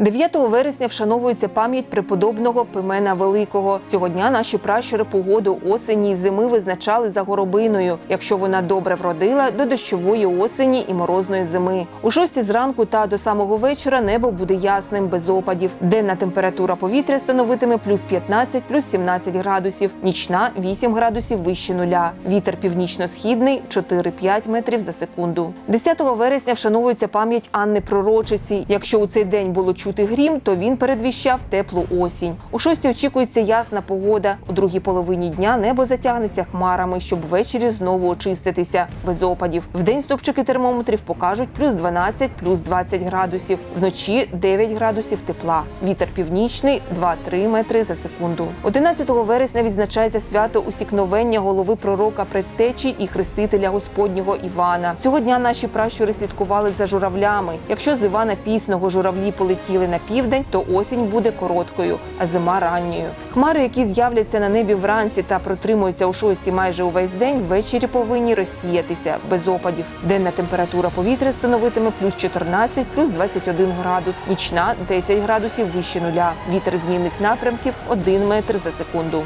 9 вересня вшановується пам'ять преподобного Пимена Великого. Цього дня наші пращури погоду осені й зими визначали за горобиною. Якщо вона добре вродила, до дощової осені і морозної зими. У шості зранку та до самого вечора небо буде ясним, без опадів. Денна температура повітря становитиме плюс 15, плюс 17 градусів, нічна 8 градусів вище нуля. Вітер північно-східний 4-5 метрів за секунду. 10 вересня вшановується пам'ять Анни Пророчиці. Якщо у цей день було чути грім, то він передвіщав теплу осінь. У шостій очікується ясна погода. У другій половині дня небо затягнеться хмарами, щоб ввечері знову очиститися без опадів. Вдень стопчики термометрів покажуть плюс 12, плюс 20 градусів. Вночі 9 градусів тепла. Вітер північний 2-3 метри за секунду. 11 вересня відзначається свято усікновення голови пророка предтечі і хрестителя Господнього Івана. Цього дня наші пращури слідкували за журавлями. Якщо з Івана пісного журавлі полетіли на південь, то осінь буде короткою, а зима ранньою. Хмари, які з'являться на небі вранці та протримуються у шості майже увесь день, ввечері повинні розсіятися без опадів. Денна температура повітря становитиме плюс 14, плюс 21 градус, нічна 10 градусів вище нуля. Вітер змінних напрямків 1 метр за секунду.